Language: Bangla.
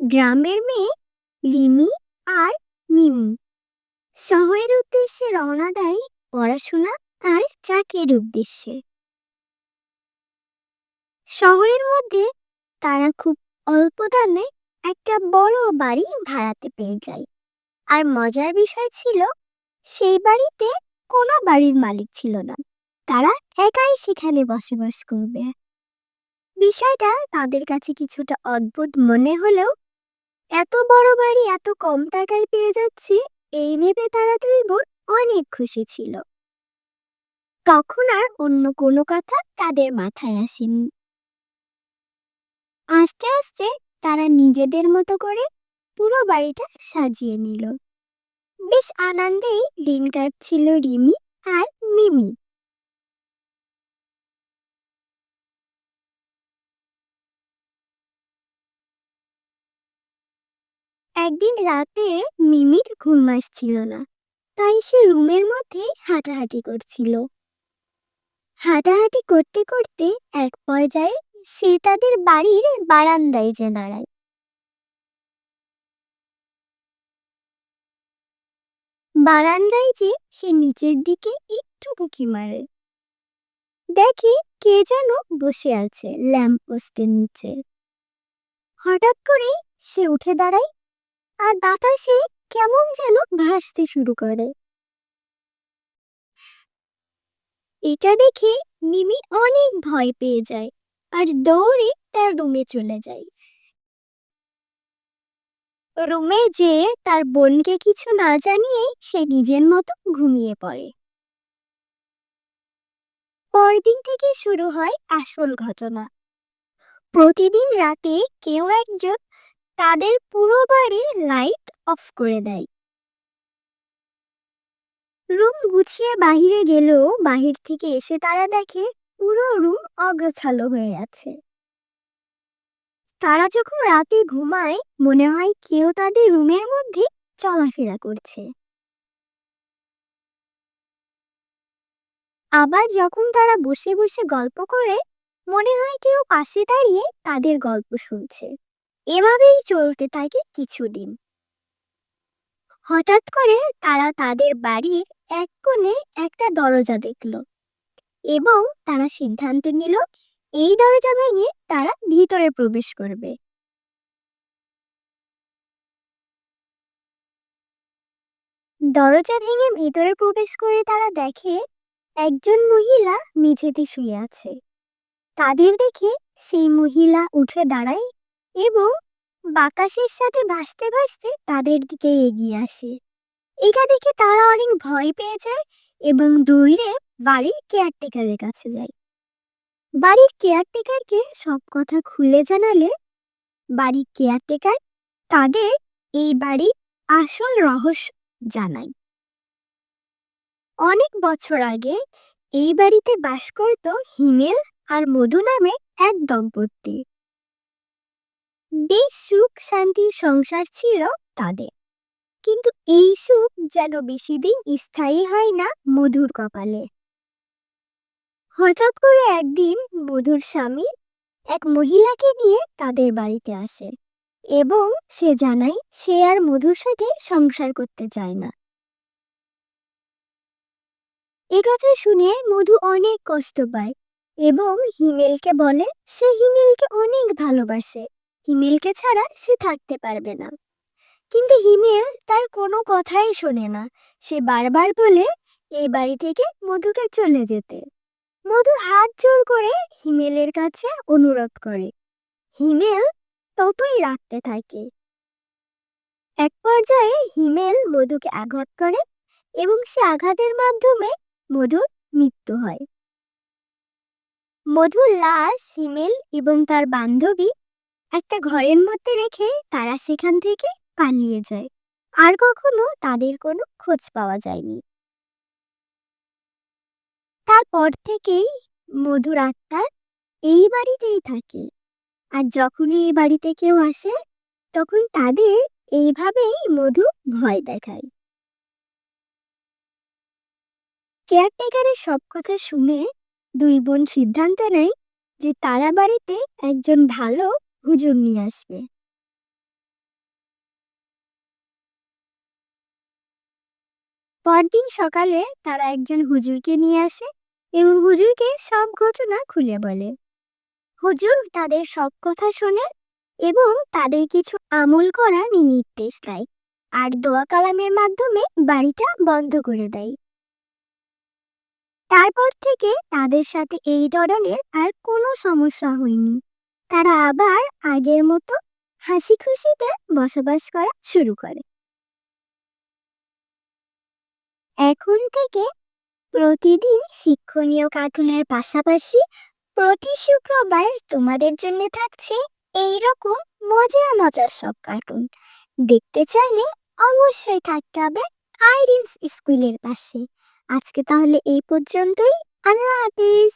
গ্রামের মেয়ে লিমি আর মিমি। শহরের উদ্দেশ্যে রওনা দেয় পড়াশোনা আর চাকরির উদ্দেশ্যে। শহরের মধ্যে তারা খুব অল্প দামে একটা বড় বাড়ি ভাড়াতে পেয়ে যায়। আর মজার বিষয় ছিল, সেই বাড়িতে কোনো বাড়ির মালিক ছিল না। তারা একাই সেখানে বসবাস করবে। বিষয়টা তাদের কাছে কিছুটা অদ্ভুত মনে হলেও এত বড় বাড়ি এত কম টাকায় পেয়ে যাচ্ছে, এই ভেবে তারা দুই বোন অনেক খুশি ছিল। তখন আর অন্য কোনো কথা তাদের মাথায় আসেনি। আস্তে আস্তে তারা নিজেদের মতো করে পুরো বাড়িটা সাজিয়ে নিল। বেশ আনন্দেই দিন কাটছিল রিমি আর মিমি। একদিন রাতে মিমির ঘুম আসছিল না, তাই সে রুমের মধ্যে হাঁটাহাঁটি করছিল। হাঁটাহাঁটি করতে করতে এক পর্যায়ে সে তাদের বাড়ির বারান্দায় যে দাঁড়ায়। বারান্দায় যে সে নিচের দিকে একটু উঁকি মারে। দেখে কে যেন বসে আছে ল্যাম্প পোস্টের নিচে। হঠাৎ করেই সে উঠে দাঁড়ায় আর বাতাসে কেমন যেন ভাসতে শুরু করে। এটা দেখে মিমি অনেক ভয় পেয়ে যায় আর দৌড়ে তার রুমে চলে যায়। রুমে যেয়ে তার বোনকে কিছু না জানিয়ে সে নিজের মতো ঘুমিয়ে পড়ে। পরদিন থেকে শুরু হয় আসল ঘটনা। প্রতিদিন রাতে কেউ একজন তাদের পুরো বাড়ির লাইট অফ করে দেয়। রুম গুছিয়ে বাহিরে গেলেও বাহির থেকে এসে তারা দেখে পুরো রুম অগোছালো হয়ে আছে। তারা যখন রাতে ঘুমায়, মনে হয় কেউ তাদের রুমের মধ্যে চলাফেরা করছে। আবার যখন তারা বসে বসে গল্প করে, মনে হয় কেউ পাশে দাঁড়িয়ে তাদের গল্প শুনছে। এভাবেই চলতে থাকে কিছুদিন। হঠাৎ করে তারা তাদের বাড়ির এক কোণে একটা দরজা দেখল এবং তারা সিদ্ধান্ত নিল এই দরজা ভেঙে তারা ভিতরে প্রবেশ করবে। দরজা ভেঙে ভিতরে প্রবেশ করে তারা দেখে একজন মহিলা মেঝেতে শুয়ে আছে। তাদের দেখে সেই মহিলা উঠে দাঁড়ায় এবং বাতাসের সাথে ভাসতে ভাসতে তাদের দিকে এগিয়ে আসে। এটা দেখে তারা অনেক ভয় পেয়ে যায় এবং দৌড়ে বাড়ির কেয়ারটেকারের কাছে যায়। বাড়ির কেয়ারটেকারকে সব কথা খুলে জানালে বাড়ির কেয়ারটেকার তাদের এই বাড়ির আসল রহস্য জানায়। অনেক বছর আগে এই বাড়িতে বাস করত হিমেল আর মধু নামে এক দম্পতি। বেশ সুখ শান্তির সংসার ছিল তাদের। কিন্তু এই সুখ যেন বেশি দিন স্থায়ী হয় না মধুর কপালে। হঠাৎ করে একদিন মধুর স্বামী এক মহিলাকে নিয়ে তাদের বাড়িতে আসে এবং সে জানায় সে আর মধুর সাথে সংসার করতে চায় না। কথা শুনে মধু অনেক কষ্ট পায় এবং হিমেলকে বলে, সে হিমেলকে অনেক ভালোবাসে। হিমেলকে ছাড়া সে থাকতে পারবে না। কিন্তু হিমেল তার কোনো কথাই শোনে না। সে বারবার বলে, এই বাড়ি থেকে মধুকে চলে যেতে। মধু হাত জোর করে হিমেলের কাছে অনুরোধ করে। হিমেল ততই রাখতে থাকে। এক পর্যায়ে হিমেল মধুকে আঘাত করে এবং সে আঘাতের মাধ্যমে মধুর মৃত্যু হয়। মধুর লাশ হিমেল এবং তার বান্ধবী একটা ঘরের মধ্যে রেখে তারা সেখান থেকে পালিয়ে যায়। আর কখনো তাদের কোনো খোঁজ পাওয়া যায়নি। তারপর থেকেই মধুর আত্মা এই বাড়িতেই থাকে। আর যখনই এই বাড়িতে কেউ আসে, তখন তাদের এইভাবেই মধু ভয় দেখায়। কেয়ারটেকারের সব কথা শুনে দুই বোন সিদ্ধান্ত নেয় যে তারা বাড়িতে একজন ভালো হুজুর নিয়ে আসবে। পরদিন সকালে তারা একজন হুজুরকে নিয়ে আসে এবং হুজুরকে সব ঘটনা খুলে বলে। হুজুর তাদের সব কথা শোনে এবং তাদের কিছু আমল করার নির্দেশ দেয় আর দোয়া কালামের মাধ্যমে বাড়িটা বন্ধ করে দেয়। তারপর থেকে তাদের সাথে এই ধরনের আর কোনো সমস্যা হয়নি। তারা আবার আগের মতো হাসি খুশিতে বসবাস করা শুরু করে। এখন থেকে প্রতিদিন শিক্ষণীয় কার্টুনের পাশাপাশি প্রতি শুক্রবার তোমাদের জন্য থাকছে এই রকম মজার মজার সব কার্টুন। দেখতে চাইলে অবশ্যই থাকতে হবে আইরিন্স স্কুলের পাশে। আজকে তাহলে এই পর্যন্তই। আল্লাহ হাফিজ।